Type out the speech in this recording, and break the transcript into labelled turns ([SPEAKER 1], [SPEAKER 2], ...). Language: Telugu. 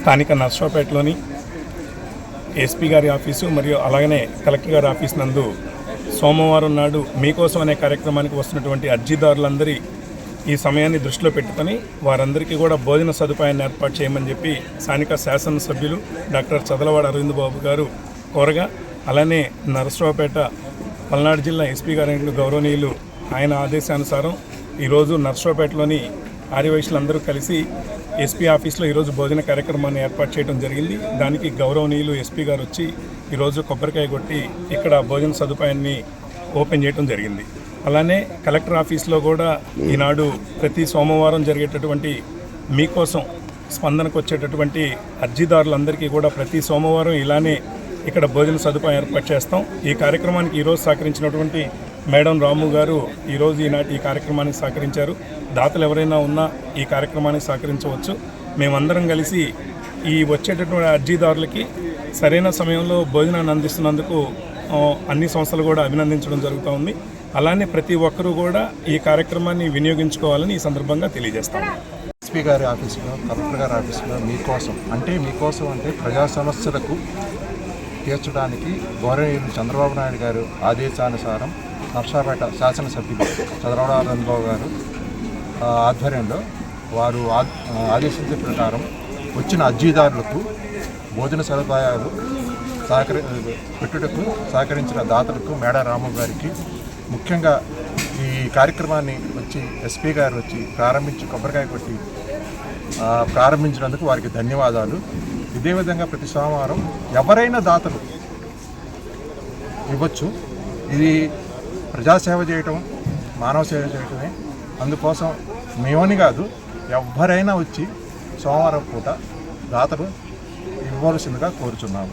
[SPEAKER 1] స్థానిక నర్సరావుపేటలోని ఎస్పీ గారి ఆఫీసు మరియు అలాగనే కలెక్టర్ గారి ఆఫీస్ నందు సోమవారం నాడు మీకోసం అనే కార్యక్రమానికి వస్తున్నటువంటి అర్జీదారులందరి ఈ సమయాన్ని దృష్టిలో పెట్టుకొని వారందరికీ కూడా భోజన సదుపాయాన్ని ఏర్పాటు చేయమని చెప్పి స్థానిక శాసనసభ్యులు డాక్టర్ చదలవాడ అరవింద్ బాబు గారు కోరగా అలానే నరసరావుపేట పల్నాడు జిల్లా ఎస్పీ గారు గౌరవనీయులు ఆయన ఆదేశానుసారం ఈరోజు నర్సరావుపేటలోని ఆర్యవైశ్యులందరూ కలిసి ఎస్పీ ఆఫీస్లో ఈరోజు భోజన కార్యక్రమాన్ని ఏర్పాటు చేయడం జరిగింది. దానికి గౌరవనీయులు ఎస్పీ గారు వచ్చి ఈరోజు కొబ్బరికాయ కొట్టి ఇక్కడ భోజన సదుపాయాన్ని ఓపెన్ చేయడం జరిగింది. అలానే కలెక్టర్ ఆఫీస్లో కూడా ఈనాడు ప్రతి సోమవారం జరిగేటటువంటి మీకోసం స్పందనకు వచ్చేటటువంటి అర్జీదారులందరికీ కూడా ప్రతి సోమవారం ఇలానే ఇక్కడ భోజన సదుపాయం ఏర్పాటు చేస్తాం. ఈ కార్యక్రమానికి ఈరోజు సహకరించినటువంటి మేడం రాము గారు ఈరోజు ఈనాటి ఈ కార్యక్రమానికి సహకరించారు. దాతలు ఎవరైనా ఉన్నా ఈ కార్యక్రమానికి సహకరించవచ్చు. మేమందరం కలిసి ఈ వచ్చేటటువంటి అర్జీదారులకి సరైన సమయంలో భోజనాన్ని అందిస్తున్నందుకు అన్ని సంస్థలు కూడా అభినందించడం జరుగుతూ ఉంది. అలానే ప్రతి ఒక్కరూ కూడా ఈ కార్యక్రమాన్ని వినియోగించుకోవాలని ఈ సందర్భంగా తెలియజేస్తాం
[SPEAKER 2] ఎస్పీ గారి ఆఫీసులో కలెక్టర్ గారి ఆఫీసులో మీకోసం అంటే మీకోసం అంటే ప్రజా సమస్యలకు తీర్చడానికి గౌరవనీయులు చంద్రబాబు నాయుడు గారు ఆదేశానుసారం నర్సాపేట శాసనసభ్యులు చంద్రబాబు నారాయణబాబు గారు ఆధ్వర్యంలో వారు ఆ- ఆదేశించిన ప్రకారం వచ్చిన అర్జీదారులకు భోజన సదుపాయాలు సహకరి పెట్టుటకు సహకరించిన దాతలకు మేడ రాము గారికి ముఖ్యంగా ఈ కార్యక్రమాన్ని వచ్చి ఎస్పీ గారు వచ్చి ప్రారంభించి కొబ్బరికాయ కొట్టి ప్రారంభించినందుకు వారికి ధన్యవాదాలు. ఇదే విధంగా ప్రతి సోమవారం ఎవరైనా దాతలు ఇవ్వచ్చు. ఇది ప్రజాసేవ చేయటం మానవ సేవ చేయటమే. అందుకోసం మేమని కాదు ఎవరైనా వచ్చి సోమవారం పూట దాతలు ఇవ్వవలసిందిగా కోరుచున్నాము.